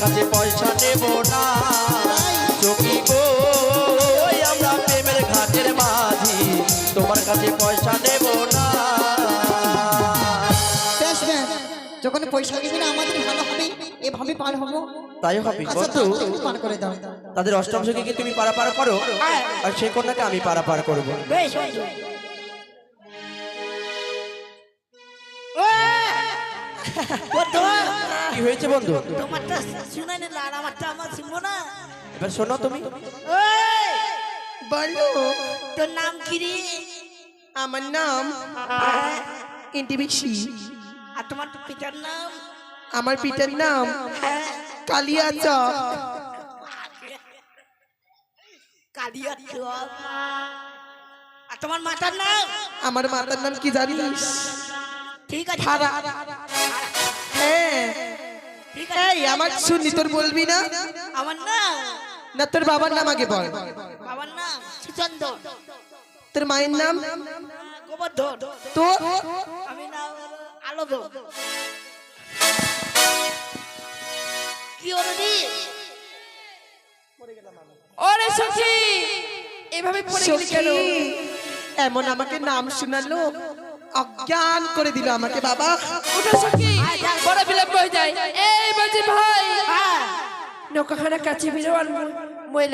কাছে পয়সা নেব না। সখী গো আমরা প্রেমের ঘাটের মাঝি। তোমার কাছে পয়সা নেব না। যখন পয়সা দিবি না আমাদের ভালো হবে এভাবে পার হব। তাই হবে আচ্ছা বন্ধু। পার করে দাও। তাদের অষ্টম সখীকে তুমি পারাপার করো? আর সেই কন্যাকে আমি পারাপার করব। বেশ বন্ধু কি হয়েছে বন্ধু? তোমারটা শুনাই না আর আমারটা আমার শুনব না। এবার শোনো তুমি। বলো তোর নাম কি রে? আমার নাম আর তোমার পিতার নাম? আমার পিতার নাম হ্যাঁ। কালিয়া চক। কালিয়া চক আর তোমার মাতার নাম? আমার মাতার নাম কি জানিস? ঠিক আছে। হ্যাঁ ঠিক আছে এই আমার শুনলি তোর বলবি না? আমার নাম। না তোর বাবার নাম আগে বল। বাবার নাম সুচন্দর। তোর মায়ের নাম? গোবর্ধন। তো? আমি নাম কি হলো রে? ওরে সখী এভাবে পড়ে গেলি কেন? এমন আমাকে নাম শোনালো। অজ্ঞান করে দিল আমাকে বাবা। সখী বড় বিলম্ব হয়ে যায়। এই বাজি ভাই। হ্যাঁ। নৌকাখানা কাছে বিরোয়ান মই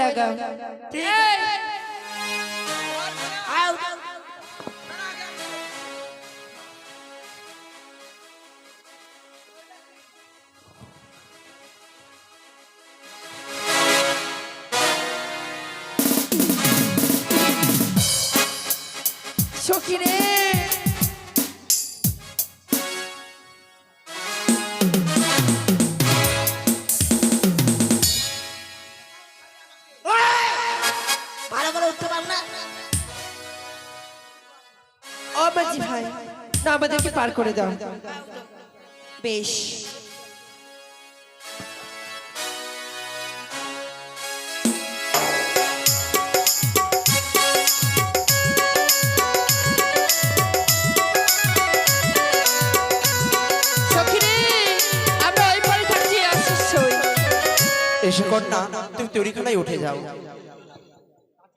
সখী রে। করে দাও। বেশ। এসে কন্যা তুমি তৈরিখানায় উঠে যাও।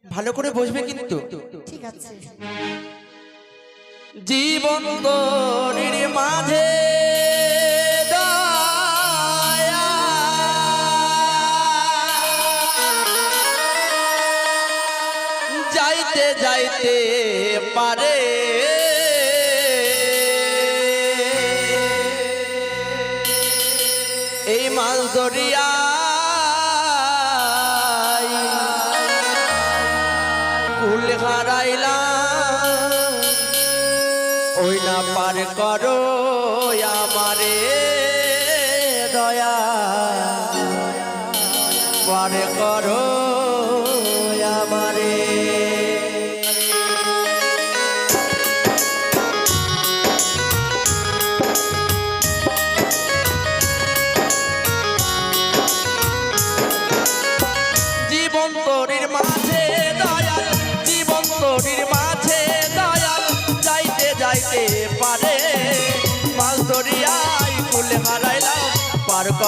ভালো করে বসবে কিন্তু। ঠিক আছে। জীবন দরির মাঝে। যাইতে যাইতে পারে পার করো আমারে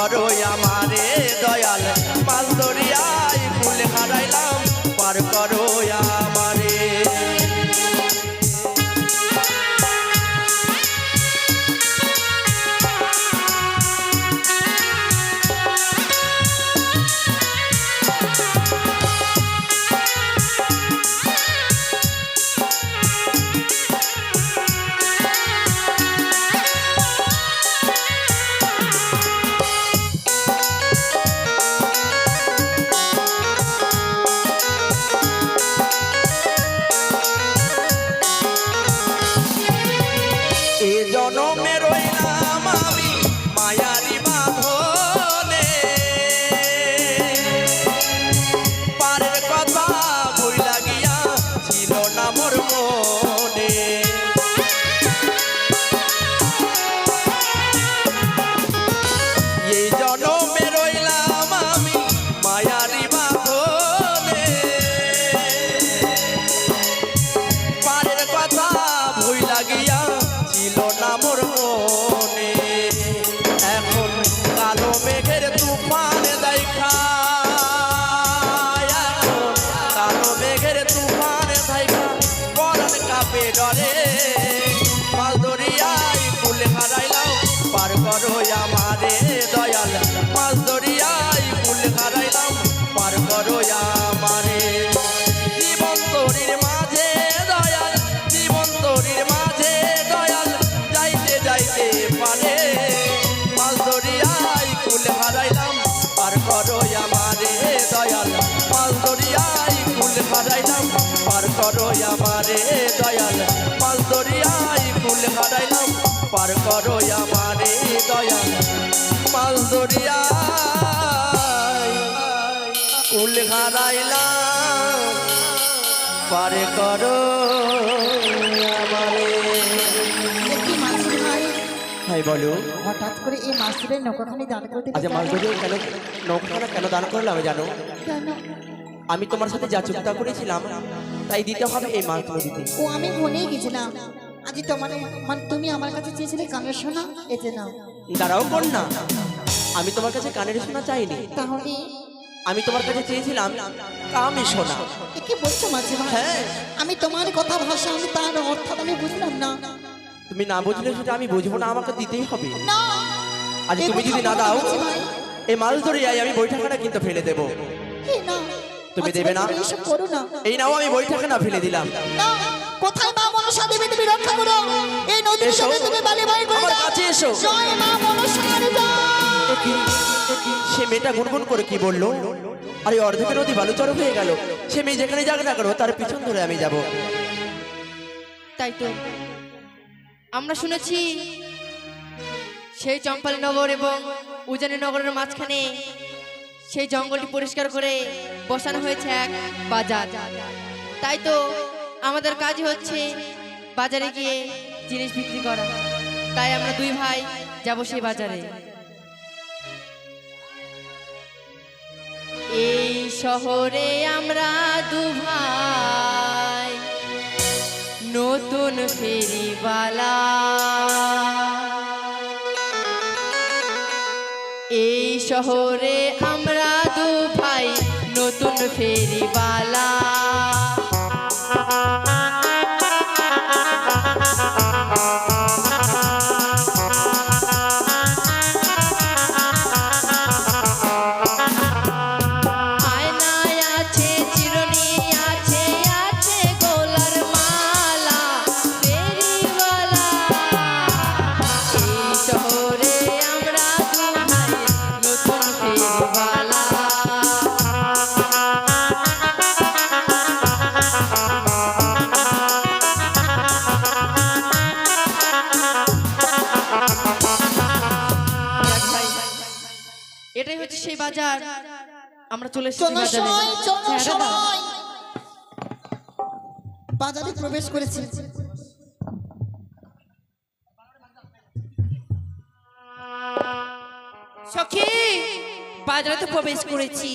Oh, Maruyama. করো আমারে দয়াল। মাছ দরিয়ায় ফুল হারাইলাম পার করো আমারে দয়াল। মাছ দরিয়ায় ফুল হারাইলাম পারে করো আমারে। ভাই বলো। হঠাৎ করে এই মাসিরের নৌকাখানি দান করতে আচ্ছা মাছ ধরিয়ে কেন নৌকাখানা কেন দান করলাম জানো? কেন? আমি তোমার সাথে যা চুক্তা করেছিলাম তাই দিতে হবে এই মাছ নদীতে ও আমি ভুলেই গেছিলাম। আজ তোমার মানে তুমি আমার কাছে চেয়েছিলে কানের শোনা এতে নাও। দাঁড়াও না আমি তোমার কাছে কানের শোনা চাইনি। তাহলে? আমি তোমার কাছে চেয়েছিলাম কামে শোনা এ কি বলছো মাঝে হ্যাঁ। আমি তোমার কথা ভাষা আমি তার অর্থ আমি বুঝলাম না। তুমি না বুঝলে সেটা আমি বুঝব না আমাকে দিতেই হবে। না। আজ তুমি যদি না দাও। এই মাছ ধরে যাই আমি বৈঠাখানা কিন্তু ফেলে দেবো। না তুমি মাঝি দেবে না? না এই নাও আমি বৈঠাখানা ফেলে দিলাম না কোথায় মা মনসা দেবী তুমি রক্ষা করো এই নদীর এসো। তুমি বালি বালি করে আমার কাছে এসো। জয় মা মনসার? সে মেয়েটা গুনগুন করে কি বলল আরে অর্ধেকের নদী বালুচর হয়ে গেল সে মেয়ে যেখানে যাক না করো তার পিছন ধরে আমি যাব তাই তো আমরা শুনেছি সেই চম্পালীনগর এবং উজানি নগরের মাঝখানে সেই জঙ্গলটি পরিষ্কার করে বসানো হয়েছে এক বাজার। তাই তো আমাদের কাজ হচ্ছে বাজারে গিয়ে জিনিস বিক্রি করা। তাই আমরা দুই ভাই যাব সেই বাজারে। এই শহরে আমরা দু ভাই, নতুন ফেরিওয়ালা। এই শহরে আমরা নতুন ফেরিওয়ালা আয়নায় চলে বাজারে। প্রবেশ করেছি। সখী বাজারে তো প্রবেশ করেছি।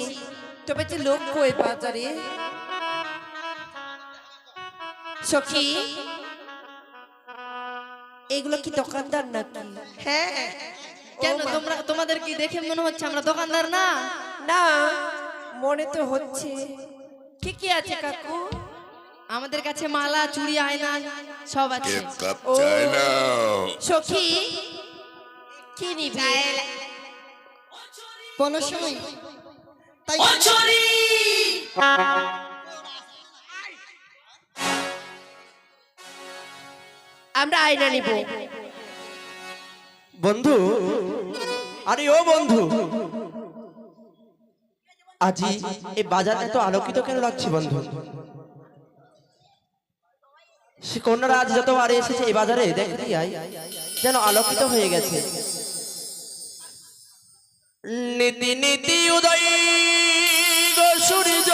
তবে যে লোক কই বাজারে? সখী এগুলো কি দোকানদার নাকি? হ্যাঁ। কেন? তোমরা তোমাদের কি দেখে মনে হচ্ছে আমরা দোকানদার না? না। মনে তো হচ্ছে। কি কি আছে কাকু। আমাদের কাছে মালা চুড়ি আয়না সব আছে। China. সখী কি নিবি? বলো সময় তাই আমরা আয়না নিব। বন্ধু আরে ও বন্ধু আজি এই বাজার এত আলোকিত কেন লাগছে বন্ধু? সে কন্যারা আজ যত বারে এসেছে এই বাজারে, দেখি আই, যেন আলোকিত হয়ে গেছে। নীতি নীতি উদয় সূর্য।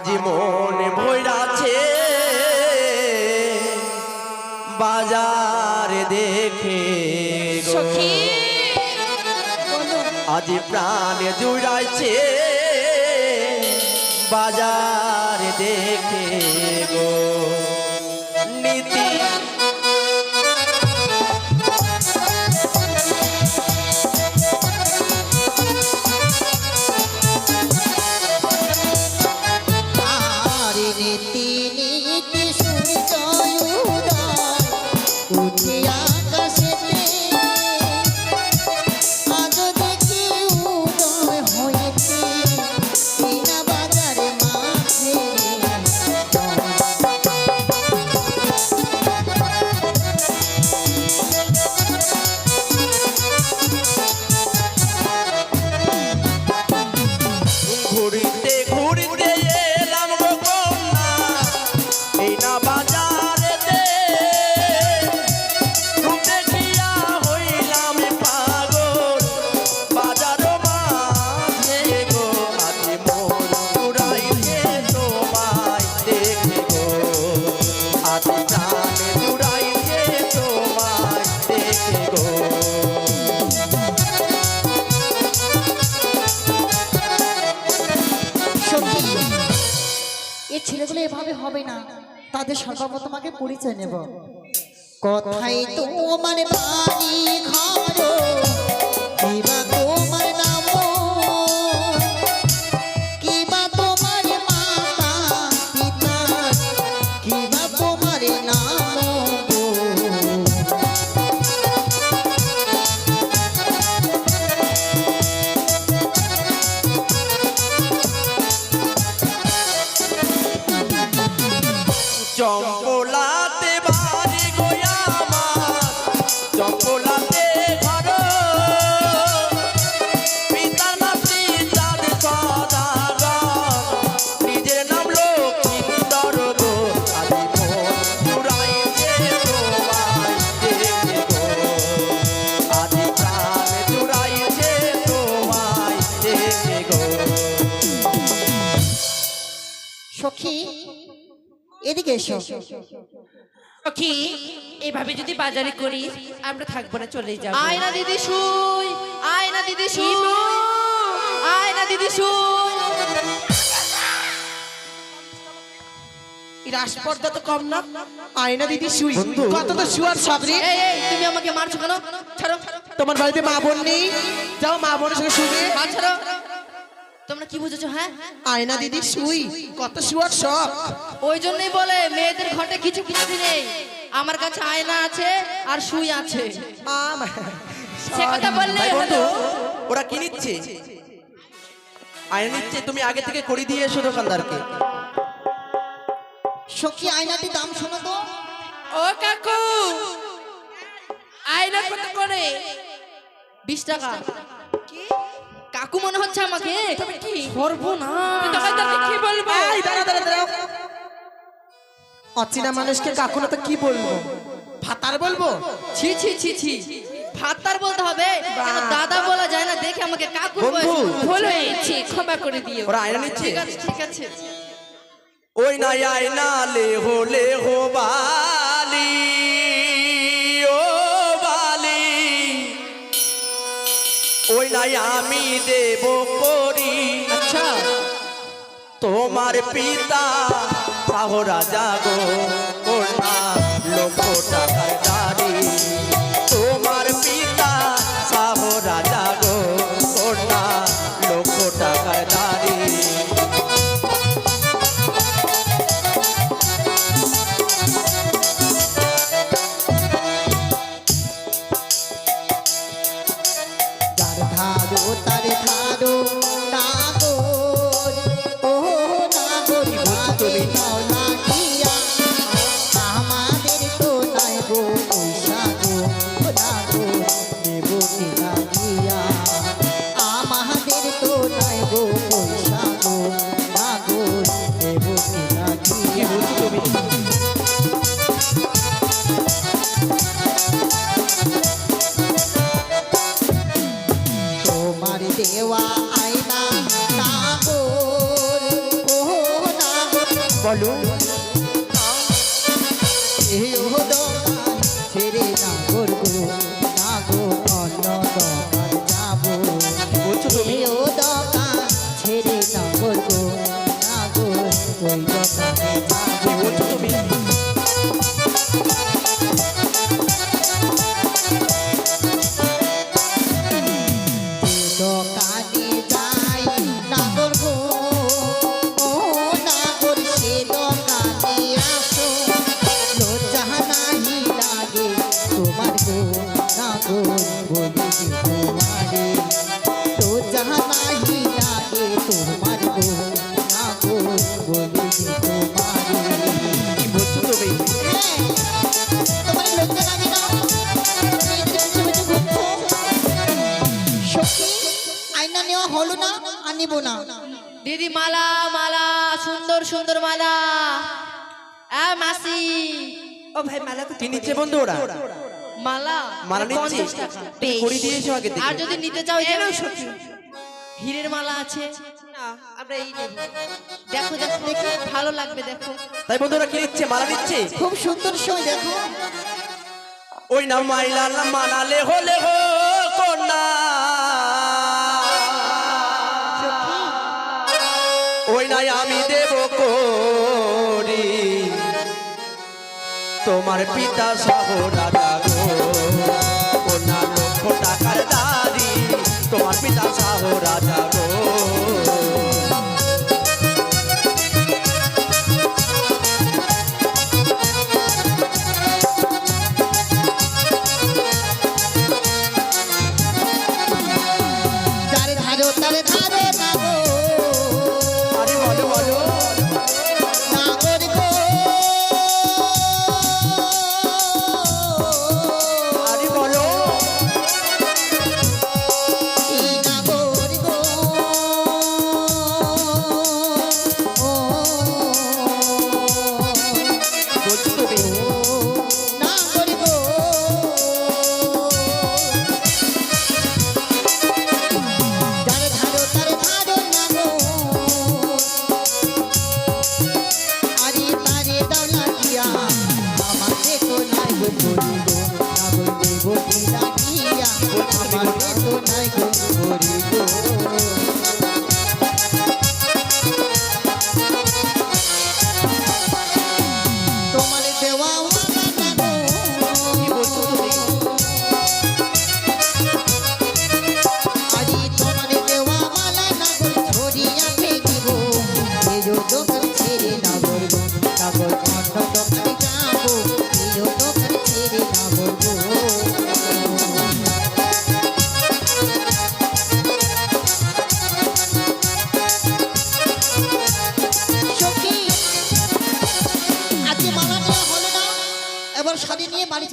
আজ মনে ভৈরাছে। বাজার দেখে গো। আজ প্রাণে জুড়াইছে। বাজার দেখে গো। নীতি এই ছেলেগুলো এভাবে হবে না। তাদের সর্বপ্রথম তোমাকে পরিচয় নেব। কথাই তো মানে বাড়ি ঘর কি? এভাবে যদি বাজারে করি আমরা থাকব না চলে যাব। আয়না দিদি শুই আয়না দিদি শুই আয়না দিদি শুই। রাসপর্দা তো কম না আয়না দিদি শুই। বন্ধু। কত তো শুয়ার সাবরি এই এই তুমি আমাকে মারছো কেন? ছাড়ো। তোমার বাড়িতে মা বোন নেই? যাও মা বোনের সঙ্গে ছাড়ো। তোমরা কি বুঝেছ হ্যাঁ? আয়না দিদি শুই কত শুয়ার শখ। ওই জন্যই বলে মেয়েদের ঘটে কিছু কিছু নেই। আমার কাছে আয়না আছে আর সুই আছে। সে কথা বললে বন্ধু ওরা কি নিচ্ছে? আয়না নিচ্ছে তুমি আগে থেকে করে দিয়ে এসো দোকানদারকে। সখী আয়নাটি দাম শোনো তো। ও কাকু আয়না কত করে? বিশ টাকা। কাকু মনে হচ্ছে আমাকে? কি? করব না দোকানদারকে কি বলব? এই, দাঁড়াও, দাঁড়াও, দাঁড়াও। অচেনা মানুষকে কাকু না তো কি বলব? ভাতার বলব? ছি ছি ছি ছি। ভাতার বলতে হবে। কেন দাদা বলা যায় না দেখে আমাকে কাকু বন্ধু। ভুল হয়েছে ক্ষমা করে দিও। ওরা আয়না নিচ্ছে। ঠিক আছে ঠিক আছে। ওই না আয়না লে হো লে হো বালি। ওই নাই আমি দেব করি আচ্ছা। তোমার পিতা রাজা গো লোক ধারো সখী আয়না নেওয়া হলো না আনিব না। দিদি মালা মালা সুন্দর সুন্দর মালা। আ মাসি। ও ভাই মালা কি নিচ্ছে বন্ধু ওরা? মালা? মালা নিচ্ছে? করে দিয়েছ আগে আর যদি নিতে চাও সখী। হীরের মালা আছে। না আমরা এই নেব। দেখো দেখো দেখি ভালো লাগবে দেখো। তাই বন্ধুরা কি নিচ্ছে? মালা নিচ্ছে? খুব সুন্দর সময় দেখো। ওই না মাইলা মানালে হলে হো। কন্যা। ওই নাই আমি দেব করি। তোমার পিতা সহ রাজা গো। কন্যা লক্ষ টাকার দাদি। তোমার পিতা সহ রাজা গো।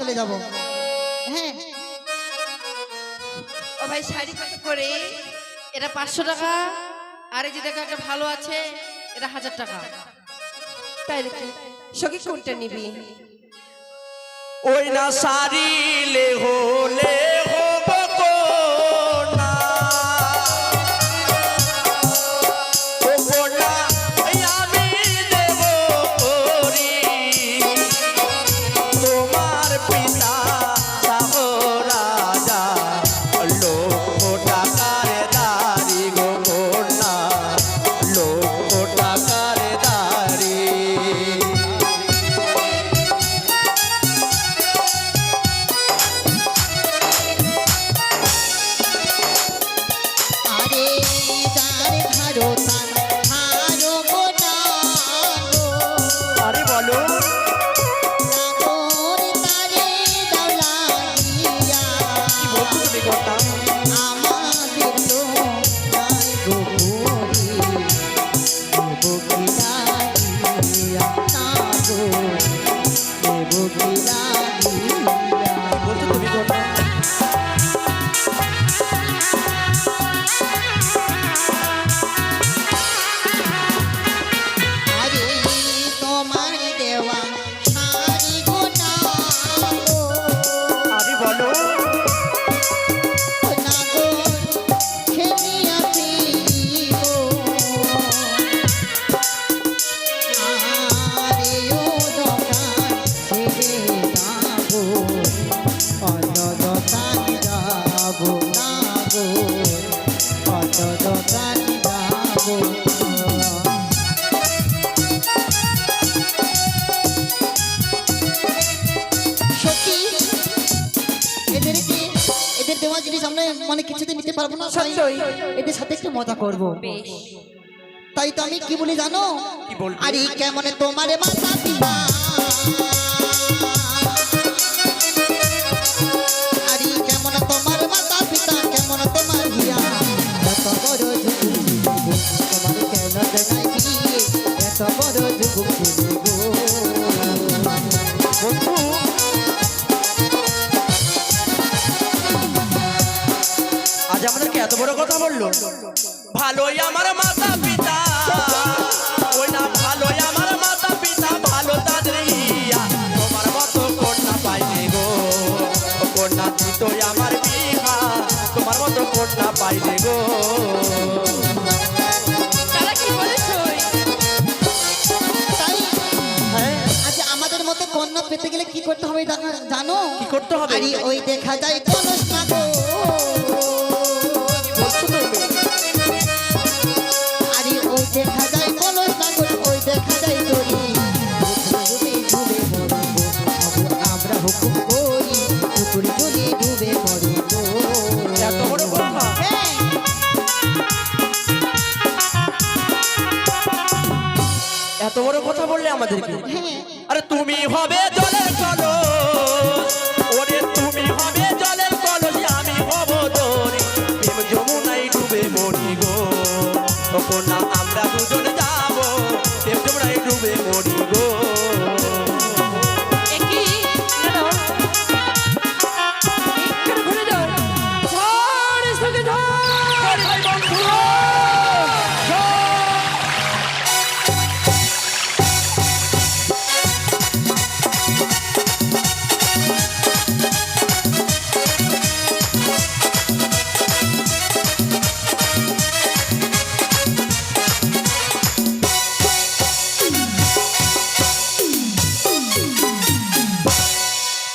চলে যাব। হ্যাঁ। ও ভাই শাড়ি কত করে? এটা পাঁচশো টাকা। আর এই যে দেখো একটা ভালো আছে এটা হাজার টাকা। তাই নাকি? সখী কোনটা নিবি? ওই না সারিলে হলে হব এদের দেওয়া জিনিস আমরা মানে কিছুতে নিতে পারব না তাই এদের সাথে একটু মজা করব। তাই তো আমি কি বলি জানো? আরে কেমন তোমার মাথা দিবা? কন্যা তুই তো আমার বিহা তোমার মতো কন্যা পাইলে গো। হ্যাঁ, আচ্ছা, আমাদের মতো কন্যা পেতে গেলে কি করতে হবে জানো? কি করতে হবে? ওই দেখা যায় কোন con la